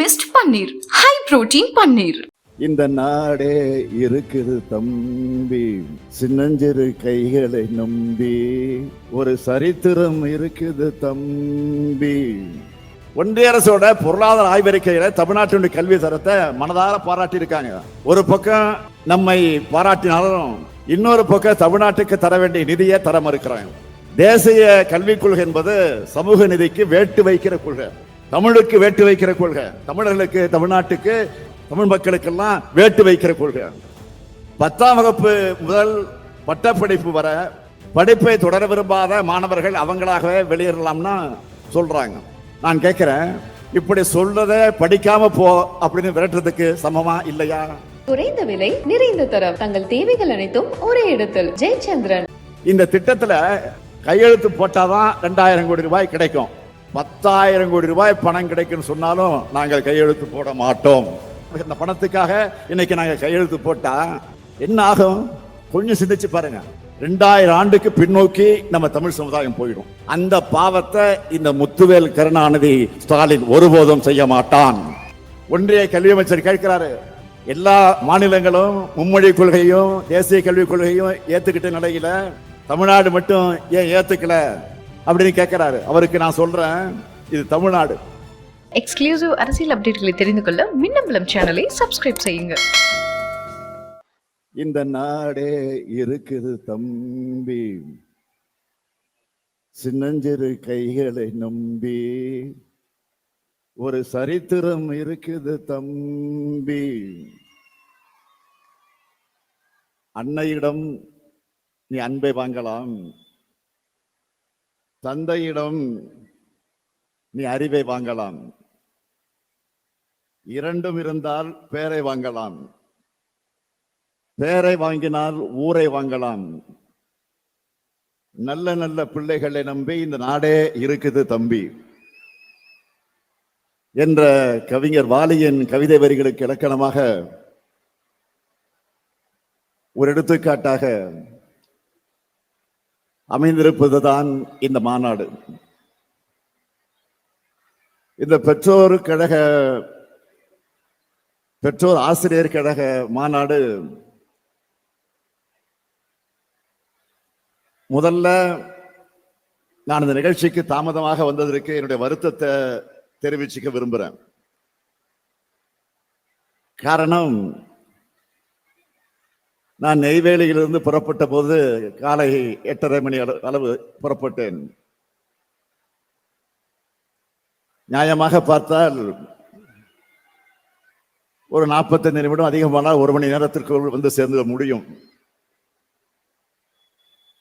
Mist paneer high protein paneer இந்த நாடே இருக்குது தம்பி. சின்னஞ்சிறு கைகளை நம்பி. ஒரு சரித்திரம் இருக்குது தம்பி. ஒன்றிய அரசோட பொருளாதார ஆய்வறிக்கையில தமிழ்நாட்டினுடைய கல்வி தரத்தை மனதார பாராட்டி இருக்காங்க ஒரு பக்கம் நம்மை பாராட்டினாலும் இன்னொரு பக்கம் தமிழ்நாட்டுக்கு தர வேண்டிய நிதியை தர மறுக்கிறாங்க. தேசிய கல்விக் கொள்கை என்பது சமூக நிதிக்கு வேட்டு வைக்கிற கொள்கை. தமிழுக்கு வேட்டு வைக்கிற கொள்கை தமிழர்களுக்கு தமிழ்நாட்டுக்கு தமிழ் மக்களுக்கெல்லாம் வேட்டு வைக்கிற கொள்கை. பத்தாம் வகுப்பு முதல் பட்டப்படிப்பு வர படிப்பை தொடர விரும்பாத மாணவர்கள் அவங்களாகவே வெளியேறலாம்னா சொல்றாங்க. நான் கேட்கிறேன் இப்படி சொல்றத படிக்காம போ அப்படின்னு விரட்டுறதுக்கு சமமா இல்லையா? குறைந்த விலை நிறைந்த தரம். தங்கள் தேவைகள் அனைத்தும் ஒரே இடத்தில். ஜெயச்சந்திரன். இந்த திட்டத்துல கையெழுத்து போட்டாதான் ரெண்டாயிரம் கோடி ரூபாய் கிடைக்கும். பத்தாயிரம் கோடி ரூபாய் பணம் கிடைக்குன்னு சொன்னாலும் நாங்கள் கையெழுத்து போட மாட்டோம். இந்த பணத்துக்காக இன்னைக்கு நாங்கள் கையெழுத்து போட்டா என்ன ஆகும்? கொஞ்சம் சிந்திச்சு பாருங்க. ரெண்டாயிரம் ஆண்டுக்கு பின்னோக்கி நம்ம தமிழ் சமுதாயம் போயிடும். அந்த பாவத்தை இந்த முத்துவேல் கருணாநிதி ஸ்டாலின் ஒருபோதும் செய்ய மாட்டான். ஒன்றிய கல்வி அமைச்சர் கேட்கிறாரு எல்லா மாநிலங்களும் மும்மொழி கொள்கையும் தேசிய கல்விக் கொள்கையும் ஏத்துக்கிட்ட நிலையில தமிழ்நாடு மட்டும் ஏன் ஏத்துக்கல? அப்படின்னு கேட்கிறாரு அவருக்கு நான் சொல்றேன் இது தமிழ்நாடு. எக்ஸ்க்ளூசிவ் அரசியல் அப்டேட்களை தெரிந்து கொள்ள மின்னம்பலம் சேனலை சப்ஸ்கிரைப் செய்யுங்க. இந்த நாடே இருக்குது தம்பி. சின்னஞ்சிறு கைகளை நம்பி. ஒரு சரித்திரம் இருக்குது தம்பி. அன்னையிடம் நீ அன்பை வாங்கலாம். தந்தையிடம் நீ அறிவை வாங்கலாம். இரண்டும் இருந்தால் பேரை வாங்கலாம். பேரை வாங்கினால் ஊரை வாங்கலாம். நல்ல நல்ல பிள்ளைகளை நம்பி இந்த நாடே இருக்குது தம்பி என்ற கவிஞர் வாலியின் கவிதை வரிகளுக்கு இலக்கணமாக ஒரு எடுத்துக்காட்டாக அமைந்திருப்பதுதான் இந்த மாநாடு. இந்த பெற்றோர் கழக பெற்றோர் ஆசிரியர் கழக மாநாடு முதல்ல நான் இந்த நிகழ்ச்சிக்கு தாமதமாக வந்ததற்கு என்னுடைய வருத்தத்தை தெரிவிச்சுக்க விரும்புகிறேன் காரணம் நான் நெய்வேலியிலிருந்து புறப்பட்ட போது காலை எட்டரை மணி அளவு புறப்பட்டேன். நியாயமாக பார்த்தால் ஒரு நாற்பத்தஞ்சு நிமிடம் அதிகமானால் ஒரு மணி நேரத்திற்குள் வந்து சேர்ந்து முடியும்.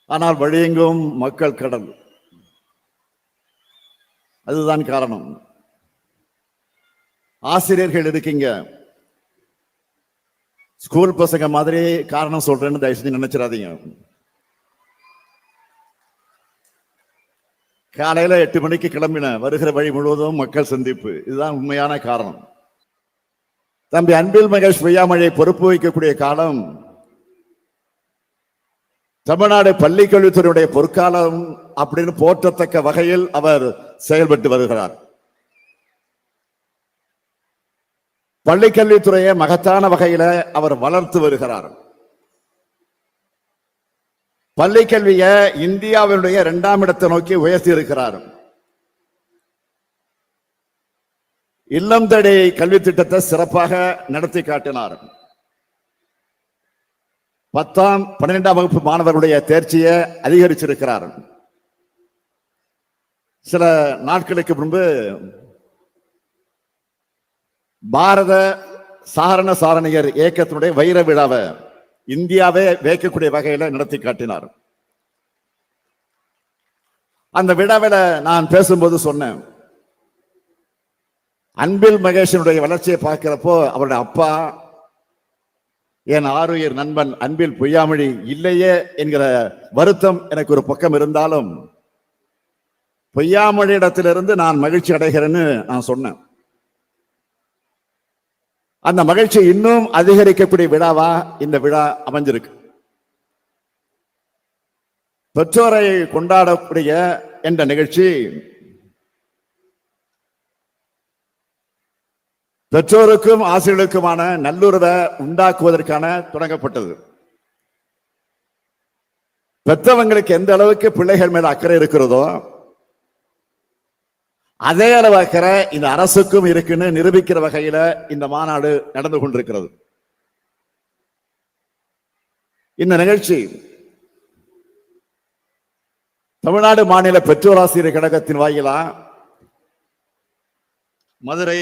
ஆனால் வழியெங்கும் மக்கள் கடல். அதுதான் காரணம். ஆசிரியர்கள் இருக்கீங்க ஸ்கூல் பசங்க மாதிரி காரணம் சொல்றேன்னு தயவு செஞ்சு நினைச்சிடாதீங்க. காலையில எட்டு மணிக்கு கிளம்பின வருகிற வழி முழுவதும் மக்கள் சந்திப்பு. இதுதான் உண்மையான காரணம். தம்பி அன்பில் மகேஷ் பொய்யாமொழியை பொறுப்பு வைக்கக்கூடிய காலம் தமிழ்நாடு பள்ளிக்கல்வித்துறையுடைய பொற்காலம் அப்படின்னு போற்றத்தக்க வகையில் அவர் செயல்பட்டு வருகிறார். பள்ளிக்கல்வித்துறையை மகத்தான வகையில அவர் வளர்த்து வருகிறார். பள்ளிக்கல்வியை இந்தியாவினுடைய இரண்டாம் இடத்தை நோக்கி உயர்த்தி இருக்கிறார். இல்லம் தேடி கல்வி திட்டத்தை சிறப்பாக நடத்தி காட்டினார். பத்தாம் பன்னிரெண்டாம் வகுப்பு மாணவர்களுடைய தேர்ச்சியை அதிகரிச்சிருக்கிறார். சில நாட்களுக்கு முன்பு பாரத சாரண சாரணியர் இயக்கத்தினுடைய வைர விழாவை இந்தியாவே வைக்கக்கூடிய வகையில நடத்தி காட்டினார். அந்த விழாவில் நான் பேசும்போது சொன்னேன். அன்பில் மகேஷனுடைய வளர்ச்சியை பார்க்கிறப்போ அவருடைய அப்பா என் ஆருயிர் நண்பன் அன்பில் பொய்யாமொழி இல்லையே என்கிற வருத்தம் எனக்கு ஒரு பக்கம் இருந்தாலும் பொய்யாமொழி இடத்திலிருந்து நான் மகிழ்ச்சி அடைகிறேன்னு நான் சொன்னேன். அந்த மகிழ்ச்சி இன்னும் அதிகரிக்கக்கூடிய விழாவா இந்த விழா அமைஞ்சிருக்கு. பெற்றோரை கொண்டாடக்கூடிய என்ற நிகழ்ச்சி பெற்றோருக்கும் ஆசிரியர்களுக்குமான நல்லுறவை உண்டாக்குவதற்கான தொடங்கப்பட்டது. பெற்றவங்களுக்கு எந்த அளவுக்கு பிள்ளைகள் மேல அக்கறை இருக்கிறதோ அதே அளவாக்கிற இந்த அரசுக்கும் இருக்குன்னு நிரூபிக்கிற வகையில இந்த மாநாடு நடந்து கொண்டிருக்கிறது. இந்த நிகழ்ச்சி தமிழ்நாடு மாநில பெற்றோராசிரியர் கழகத்தின் வாயிலா மதுரை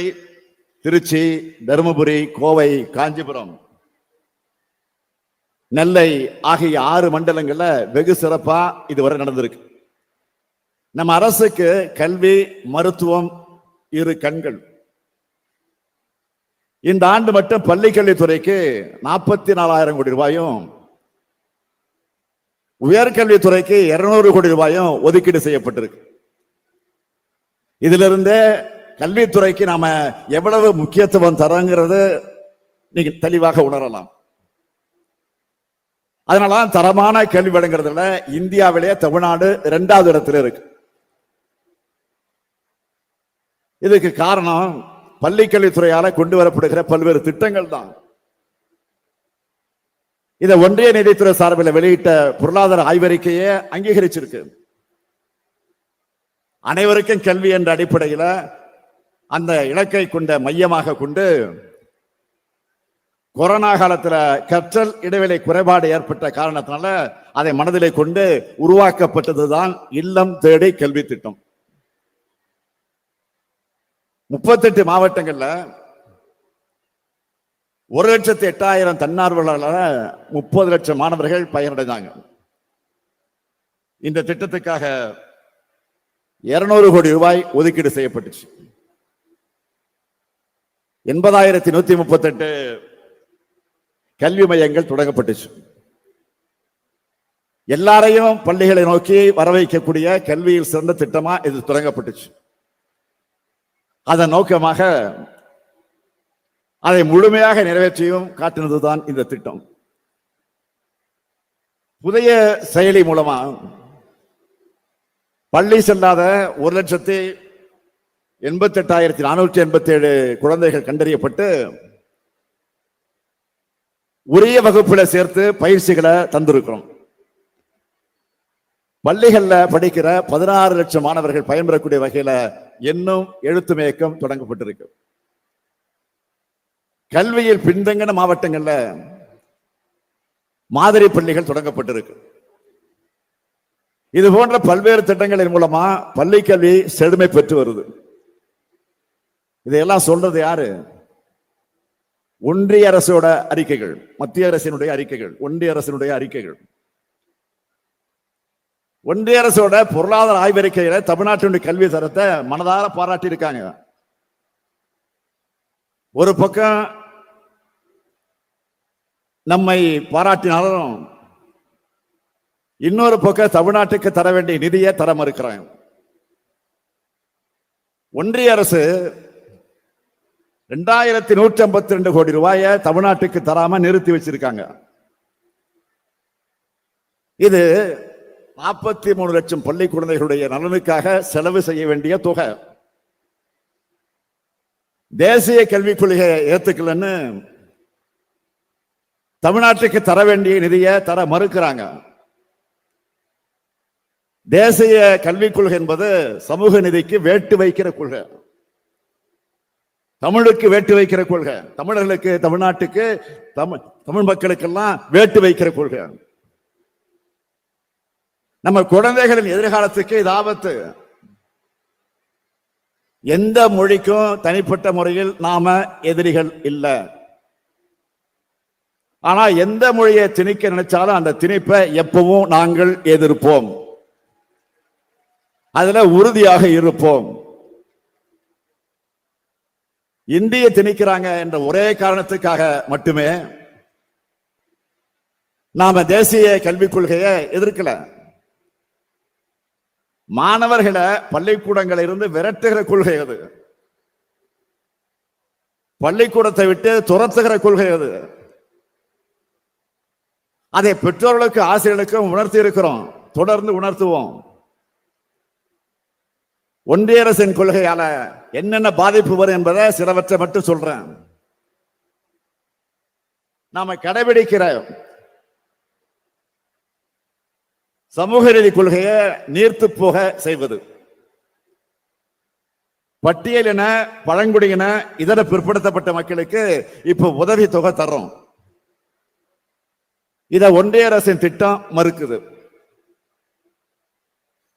திருச்சி தருமபுரி கோவை காஞ்சிபுரம் நெல்லை ஆகிய ஆறு மண்டலங்கள்ல வெகு சிறப்பா இதுவரை நடந்திருக்கு. நம்ம அரசுக்கு கல்வி மருத்துவம் இரு கண்கள். இந்த ஆண்டு மட்டும் பள்ளி கல்வித்துறைக்கு நாற்பத்தி நாலாயிரம் கோடி ரூபாயும் உயர்கல்வித்துறைக்கு இருநூறு கோடி ரூபாயும் ஒதுக்கீடு செய்யப்பட்டிருக்கு. இதிலிருந்தே கல்வித்துறைக்கு நாம எவ்வளவு முக்கியத்துவம் தரங்கிறது நீங்க தெளிவாக உணரலாம். அதனால தரமான கல்வி வழங்குறதுல இந்தியாவிலேயே தமிழ்நாடு இரண்டாவது இடத்துல இருக்கு. இதுக்கு காரணம் பள்ளிக்கல்வித்துறையால கொண்டு வரப்படுகிற பல்வேறு திட்டங்கள் தான். இதை ஒன்றிய நிதித்துறை சார்பில் வெளியிட்ட பொருளாதார ஆய்வறிக்கையே அங்கீகரிச்சிருக்கு. அனைவருக்கும் கல்வி என்ற அடிப்படையில் அந்த இலக்கை கொண்ட மையமாக கொண்டு கொரோனா காலத்தில் கற்றல் இடைவெளி குறைபாடு ஏற்பட்ட காரணத்தினால அதை மனதிலே கொண்டு உருவாக்கப்பட்டதுதான் இல்லம் தேடி கல்வி திட்டம். முப்பத்தெட்டு மாவட்டங்கள்ல ஒரு லட்சத்தி எட்டாயிரம் தன்னார்வலர்களால முப்பது லட்சம் மாணவர்கள் பயனடைந்தாங்க. இந்த திட்டத்துக்காக இருநூறு கோடி ரூபாய் ஒதுக்கீடு செய்யப்பட்டுச்சு. எண்பதாயிரத்தி நூத்தி முப்பத்தெட்டு கல்வி மையங்கள் தொடங்கப்பட்டுச்சு. எல்லாரையும் பள்ளிகளை நோக்கி வர வைக்கக்கூடிய கல்வியில் சிறந்த திட்டமா இது தொடங்கப்பட்டுச்சு. அதன் நோக்கமாக அதை முழுமையாக நிறைவேற்றியும் காட்டினதுதான் இந்த திட்டம். புதிய செயலி மூலமா பள்ளி செல்லாத ஒரு லட்சத்தி எண்பத்தி எட்டாயிரத்தி நானூற்றி எண்பத்தி ஏழு குழந்தைகள் கண்டறியப்பட்டு உரிய வகுப்புல சேர்த்து பயிற்சிகளை தந்திருக்கிறோம். பள்ளிகளில் படிக்கிற பதினாறு லட்சம் மாணவர்கள் பயன்பெறக்கூடிய வகையில இன்னும் எழுத்து மயக்கம் தொடங்கப்பட்டிருக்கு கல்வியில் பின்தங்கின மாவட்டங்கள்ல மாதிரி பள்ளிகள் தொடங்கப்பட்டிருக்கு இது போன்ற பல்வேறு திட்டங்களின் மூலமா பள்ளி கல்வி செழுமை பெற்று வருது. இதையெல்லாம் சொல்றது யாரு? ஒன்றிய அரசோட அறிக்கைகள் மத்திய அரசினுடைய அறிக்கைகள் ஒன்றிய அரசினுடைய அறிக்கைகள். ஒன்றிய அரசோட பொருளாதார ஆய்வறிக்கையில தமிழ்நாட்டினுடைய கல்வி தரத்தை மனதார பாராட்டி இருக்காங்க ஒரு பக்கம் நம்மை பாராட்டினாலும் இன்னொரு பக்கம் தமிழ்நாட்டுக்கு தர வேண்டிய நிதியை தர மறுக்கிறாங்க. ஒன்றிய அரசு ரெண்டாயிரத்தி நூற்றி ஐம்பத்தி ரெண்டு கோடி ரூபாயை தமிழ்நாட்டுக்கு தராம நிறுத்தி வச்சிருக்காங்க. இது நாற்பத்தி மூணு லட்சம் பள்ளி குழந்தைகளுடைய நலனுக்காக செலவு செய்ய வேண்டிய தொகை. தேசிய கல்விக் கொள்கையை ஏத்துக்கலன்னு தமிழ்நாட்டுக்கு தர வேண்டிய நிதியை தர மறுக்கிறாங்க. தேசிய கல்விக் கொள்கை என்பது சமூக நிதிக்கு வேட்டு வைக்கிற கொள்கை. தமிழுக்கு வேட்டு வைக்கிற கொள்கை. தமிழர்களுக்கு தமிழ்நாட்டுக்கு தமிழ் தமிழ் மக்களுக்கெல்லாம் வேட்டு வைக்கிற கொள்கை. நம்ம குழந்தைகளின் எதிர்காலத்துக்கு இது ஆபத்து. எந்த மொழிக்கும் தனிப்பட்ட முறையில் நாம எதிரிகள் இல்லை. ஆனா எந்த மொழியை திணிக்க நினைச்சாலும் அந்த திணிப்பை எப்பவும் நாங்கள் எதிர்ப்போம். அதுல உறுதியாக இருப்போம். இந்திய திணிக்கிறாங்க என்ற ஒரே காரணத்துக்காக மட்டுமே நாம தேசிய கல்விக் கொள்கையை எதிர்க்கல. மாணவர்களை பள்ளிக்கூடங்களில் இருந்து விரட்டுகிற கொள்கை அது. பள்ளிக்கூடத்தை விட்டு துரத்துகிற கொள்கை அது. அதை பெற்றோர்களுக்கு ஆசிரியர்களுக்கும் உணர்த்தி இருக்கிறோம். தொடர்ந்து உணர்த்துவோம். ஒன்றிய அரசின் கொள்கையால என்னென்ன பாதிப்பு வரும் என்பதை சிலவற்றை மட்டும் சொல்றேன். நாம கடைபிடிக்கிற சமூக நீதி கொள்கையை நீர்த்து போக செய்வது. பட்டியலின பழங்குடியின இதர பிற்படுத்தப்பட்ட மக்களுக்கு இப்ப உதவி தொகை தர்றோம். இத ஒன்றிய அரசின் திட்டம் மறுக்குது.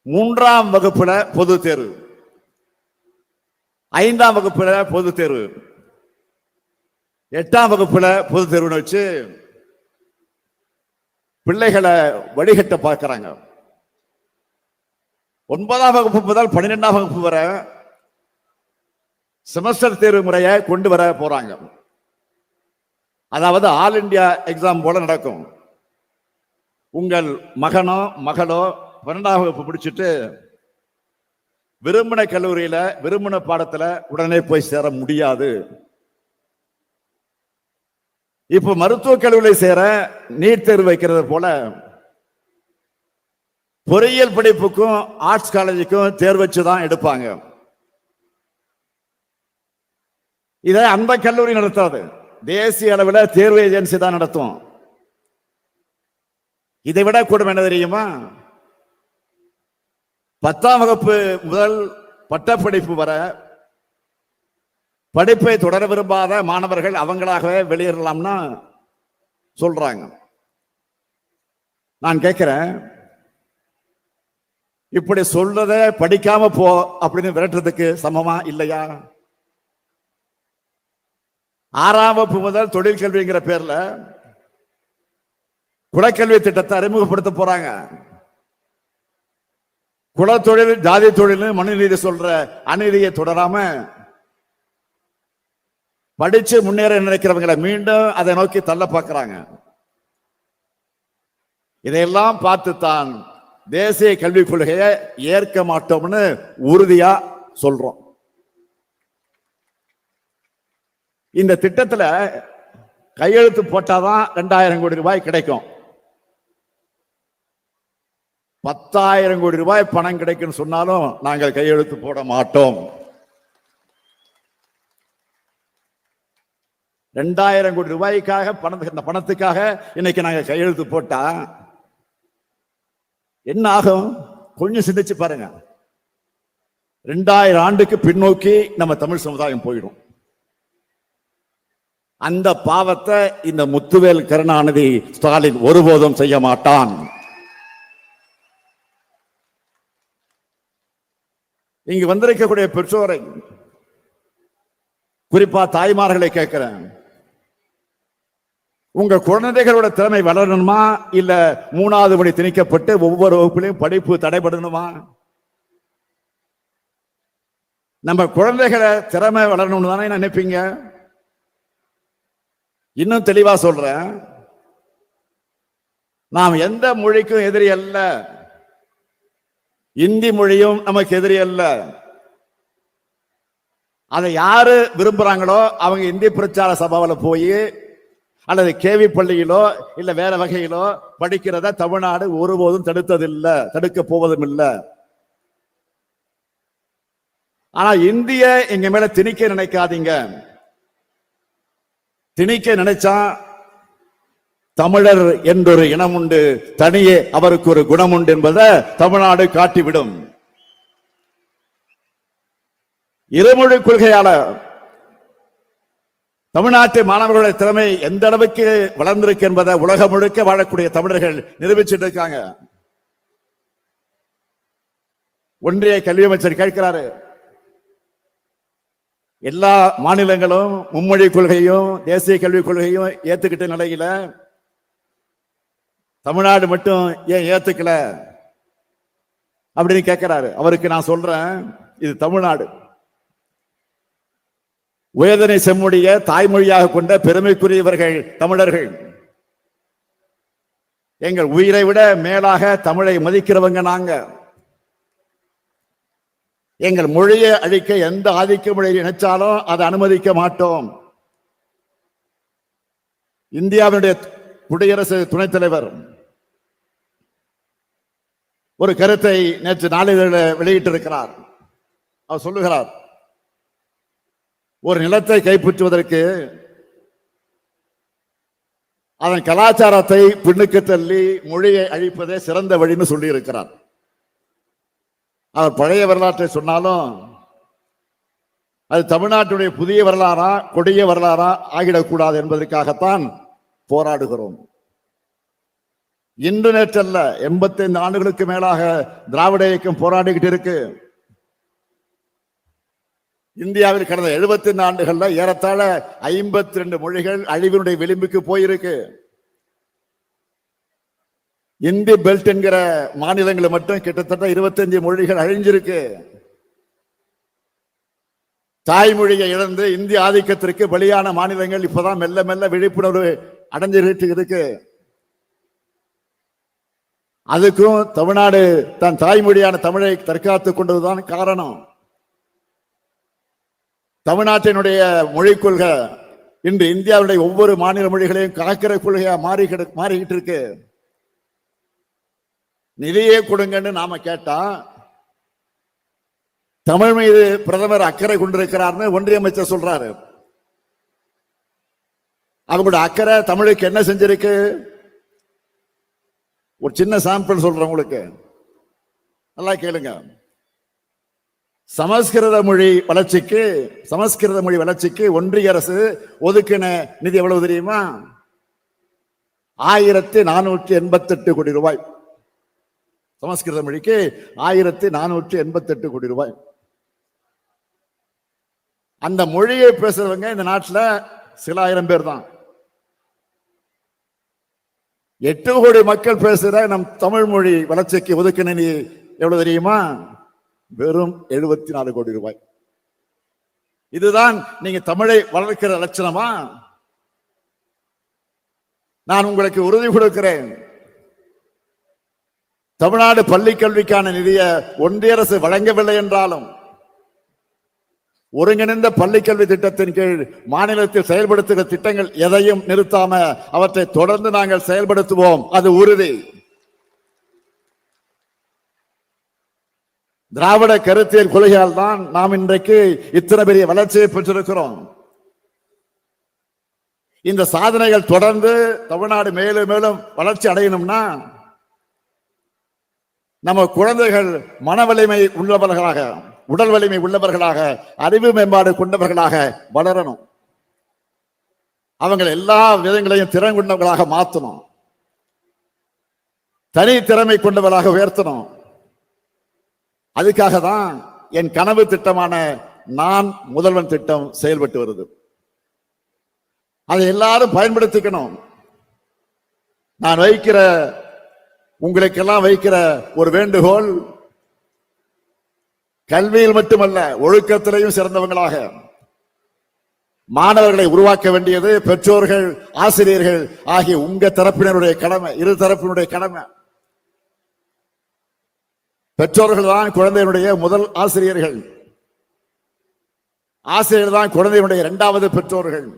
மூன்றாம் வகுப்புல பொது தேர்வு. ஐந்தாம் வகுப்புல பொது தேர்வு. எட்டாம் வகுப்புல பொது தேர்வுன்னு வச்சு பிள்ளைகளை வழிகட்ட பார்க்குறாங்க. ஒன்பதாம் வகுப்பு முதல் பன்னிரெண்டாம் வகுப்பு வரை செமஸ்டர் தேர்வு முறையை கொண்டு வர போறாங்க. அதாவது ஆல் இந்தியா எக்ஸாம் போல நடக்கும். உங்கள் மகனோ மகளோ பன்னெண்டாம் வகுப்பு பிடிச்சிட்டு விரும்பின கல்லூரியில விரும்பின பாடத்துல உடனே போய் சேர முடியாது. இப்ப மருத்துவக் கல்லூரியில் சேர நீட் தேர்வு வைக்கிறது போல பொறியியல் படிப்புக்கும் ஆர்ட்ஸ் காலேஜுக்கும் தேர்வு வச்சு தான் எடுப்பாங்க. இதை அந்த கல்லூரி நடத்தாது. தேசிய அளவில் தேர்வு ஏஜென்சி தான் நடத்தும். இதை விட கூடும் என்ன தெரியுமா? பத்தாம் வகுப்பு முதல் பட்டப்படிப்பு வர படிப்பை தொடர விரும்பாத மாணவர்கள் அவங்களாகவே வெளியேறலாம்னா சொல்றாங்க. நான் கேட்கிறேன் இப்படி சொல்றத படிக்காம போ அப்படின்னு விரட்டுறதுக்கு சமமா இல்லையா? ஆறாம் வகுப்பு முதல் தொழில் கல்விங்கிற பேர்ல குலக்கல்வி திட்டத்தை அறிமுகப்படுத்த போறாங்க. குலத்தொழில் ஜாதி தொழில் மனுநீதி சொல்ற அநீதியை தொடராம படிச்சு முன்னேற நினைக்கிறவங்களை மீண்டும் அதை நோக்கி தள்ள பார்க்கிறாங்க. இதையெல்லாம் பார்த்துத்தான் தேசிய கல்விக் கொள்கையை ஏற்க மாட்டோம்னு உறுதியா சொல்றோம். இந்த திட்டத்துல கையெழுத்து போட்டாதான் ரெண்டாயிரம் கோடி ரூபாய் கிடைக்கும். பத்தாயிரம் கோடி ரூபாய் பணம் கிடைக்கும் சொன்னாலும் நாங்கள் கையெழுத்து போட மாட்டோம். ரெண்டாயிரம் கோடி ரூபாய்க்காக பணத்துக்கு இந்த பணத்துக்காக இன்னைக்கு நாங்கள் கையெழுத்து போட்டா என்ன ஆகும்? கொஞ்சம் சிந்திச்சு பாருங்க. ரெண்டாயிரம் ஆண்டுக்கு பின்னோக்கி நம்ம தமிழ் சமுதாயம் போயிடும். அந்த பாவத்தை இந்த முத்துவேல் கருணாநிதி ஸ்டாலின் ஒருபோதும் செய்ய மாட்டான். இங்கு வந்திருக்கக்கூடிய பெற்றோரை குறிப்பா தாய்மார்களை கேட்கிறேன். உங்க குழந்தைகளோட திறமை வளரணுமா? இல்ல மூணாவது மணி திணிக்கப்பட்டு ஒவ்வொரு வகுப்பிலையும் படிப்பு தடைபடணுமா? நம்ம குழந்தைகளை திறமை வளரணும்னு தானே நினைப்பீங்க? இன்னும் தெளிவா சொல்றேன். நாம் எந்த மொழிக்கும் எதிரி அல்ல. இந்தி மொழியும் நமக்கு எதிரி அல்ல. அதை யாரு விரும்புறாங்களோ அவங்க இந்தி பிரச்சார சபாவில் போய் அல்லது கேவி பள்ளியிலோ இல்லை வேற வகையிலோ படிக்கிறத தமிழ்நாடு ஒருபோதும் தடுத்ததில்லை தடுக்க போவதும் இல்லை ஆனா இந்திய எங்க மேல திணிக்க நினைக்காதீங்க. திணிக்க நினைச்சா தமிழர் என்றொரு இனம் உண்டு தனியே அவருக்கு ஒரு குணம் உண்டு என்பதை தமிழ்நாடு காட்டிவிடும். இருமொழி கொள்கையாளர் தமிழ்நாட்டு மாணவர்களுடைய திறமை எந்த அளவுக்கு வளர்ந்திருக்கு என்பதை உலகம் முழுக்க வாழக்கூடிய தமிழர்கள் நிரூபிச்சுட்டு இருக்காங்க. ஒன்றிய கல்வி அமைச்சர் கேட்கிறாரு. எல்லா மாநிலங்களும் மும்மொழி கொள்கையும் தேசிய கல்விக் கொள்கையும் ஏத்துக்கிட்ட நிலையில தமிழ்நாடு மட்டும் ஏன் ஏத்துக்கல? அப்படின்னு கேட்கிறாரு. அவருக்கு நான் சொல்றேன் இது தமிழ்நாடு. உயர்தனை செம்முடைய தாய்மொழியாக கொண்ட பெருமைக்குரியவர்கள் தமிழர்கள். எங்கள் உயிரை விட மேலாக தமிழை மதிக்கிறவங்க நாங்க. எங்கள் மொழியை அழிக்க எந்த ஆதிக்க மொழியை நினைச்சாலும் அதை அனுமதிக்க மாட்டோம். இந்தியாவினுடைய குடியரசு துணைத் தலைவர். ஒரு கருத்தை நேற்று நாளிதழில் வெளியிட்டிருக்கிறார். அவர் சொல்லுகிறார் ஒரு நிலத்தை கைப்பற்றுவதற்கு அதன் கலாச்சாரத்தை பின்னுக்கு தள்ளி மொழியை அழிப்பதே சிறந்த வழின்னு சொல்லி இருக்கிறார் அவர் பழைய வரலாற்றை சொன்னாலும் அது தமிழ்நாட்டுடைய புதிய வரலாறா கொடிய வரலாறா ஆகிடக்கூடாது என்பதற்காகத்தான் போராடுகிறோம். இன்று நேற்றல்ல எண்பத்தைந்து ஆண்டுகளுக்கு மேலாக திராவிட இயக்கம் போராடிக்கிட்டு இருக்கு. இந்தியாவில் கடந்த 75 ஆண்டுகள்ல ஏறத்தாழ ஐம்பத்தி ரெண்டு மொழிகள் அழிவினுடைய விளிம்புக்கு போயிருக்கு. இந்தி பெல்ட் என்கிற மாநிலங்களில் மட்டும் கிட்டத்தட்ட 25 மொழிகள் அழிஞ்சிருக்கு. தாய்மொழியை இழந்து இந்திய ஆதிக்கத்திற்கு வெளியான மாநிலங்கள் இப்பதான் மெல்ல மெல்ல விழிப்புணர்வு அடைஞ்சிட்டு இருக்கு அதுக்கும் தமிழ்நாடு தன் தாய்மொழியான தமிழை தற்காத்துக் கொண்டதுதான் காரணம். தமிழ்நாட்டினுடைய மொழிக் கொள்கை இன்று இந்தியாவுடைய ஒவ்வொரு மாநில மொழிகளையும் காக்கிற கொள்கையா மாறி மாறிக்கிட்டு இருக்கு. நிதியே கொடுங்கன்னு நாம கேட்டா தமிழ் மீது பிரதமர் அக்கறை கொண்டிருக்கிறார்னு ஒன்றிய அமைச்சர் சொல்றாரு. அவங்களோட அக்கறை தமிழுக்கு என்ன செஞ்சிருக்கு? ஒரு சின்ன சாம்பிள் சொல்றேன் உங்களுக்கு. நல்லா கேளுங்க. சமஸ்கிருத மொழி வளர்ச்சிக்கு சமஸ்கிருத மொழி வளர்ச்சிக்கு ஒன்றிய அரசு ஒதுக்கின நிதி எவ்வளவு தெரியுமா? ஆயிரத்தி நானூற்றி எண்பத்தி எட்டு கோடி ரூபாய். சமஸ்கிருத மொழிக்கு ஆயிரத்தி நானூற்றி எண்பத்தி எட்டு கோடி ரூபாய். அந்த மொழியை பேசுறவங்க இந்த நாட்டில் சில ஆயிரம் பேர் தான். எட்டு கோடி மக்கள் பேசுற நம் தமிழ் மொழி வளர்ச்சிக்கு ஒதுக்கின நிதி எவ்வளவு தெரியுமா? வெறும் எழுபத்தி நாலு கோடி ரூபாய். இதுதான் நீங்க தமிழை வளர்க்கிற லட்சணமா? நான் உங்களுக்கு உறுதி கொடுக்கிறேன். தமிழ்நாடு பள்ளி கல்விக்கான நிதியை ஒன்றிய அரசு வழங்கவில்லை என்றாலும் ஒருங்கிணைந்த பள்ளிக்கல்வி திட்டத்தின் கீழ் மாநிலத்தில் செயல்படுத்துகிற திட்டங்கள் எதையும் நிறுத்தாம அவற்றை தொடர்ந்து நாங்கள் செயல்படுத்துவோம். அது உறுதி. திராவிட கருத்தியல் கொள்கையால் தான் நாம் இன்றைக்கு இத்தனை பெரிய வளர்ச்சியை பெற்றிருக்கிறோம். இந்த சாதனைகள் தொடர்ந்து தமிழ்நாடு மேலும் மேலும் வளர்ச்சி அடையணும்னா நம்ம குழந்தைகள் மன வலிமை உள்ளவர்களாக உடல் வலிமை உள்ளவர்களாக அறிவு மேம்பாடு கொண்டவர்களாக வளரணும். அவங்களை எல்லா விதங்களையும் திறன் கொண்டவர்களாக மாற்றணும் தனி திறமை கொண்டவர்களாக உயர்த்தணும். அதுக்காக தான் என் கனவு திட்டமான நான் முதல்வன் திட்டம் செயல்பட்டு வருது. அதை எல்லாரும் பயன்படுத்திக்கணும். நான் வைக்கிற உங்களுக்கெல்லாம் வைக்கிற ஒரு வேண்டுகோள் கல்வியில் மட்டுமல்ல ஒழுக்கத்திலையும் சிறந்தவங்களாக. மாணவர்களை உருவாக்க வேண்டியது பெற்றோர்கள் ஆசிரியர்கள் ஆகிய உங்க தரப்பினருடைய கடமை இரு தரப்பினுடைய கடமை. பெற்றோர்கள் தான் குழந்தையினுடைய முதல் ஆசிரியர்கள். ஆசிரியர் தான் குழந்தையினுடைய இரண்டாவது பெற்றோர்கள்.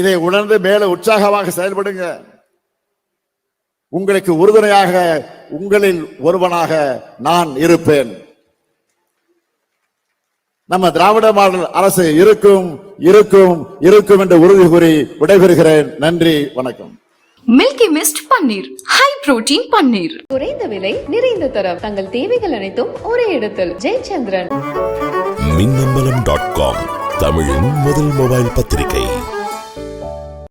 இதை உணர்ந்து மேல உற்சாகமாக செயல்படுங்க. உங்களுக்கு உறுதுணையாக உங்களில் ஒருவனாக நான் இருப்பேன். நம்ம திராவிட மாடல் அரசு இருக்கும் இருக்கும் இருக்கும் என்று உறுதி கூறி விடைபெறுகிறேன். நன்றி வணக்கம். Milky Mist paneer high protein paneer குறைந்த விலை நிறைந்த தரம். தங்கள் தேவைகள் அனைத்தும் ஒரே இடத்தில். ஜெயச்சந்திரன். மின்னம்பலம் டாட் காம் தமிழின் முதல் மொபைல் பத்திரிகை.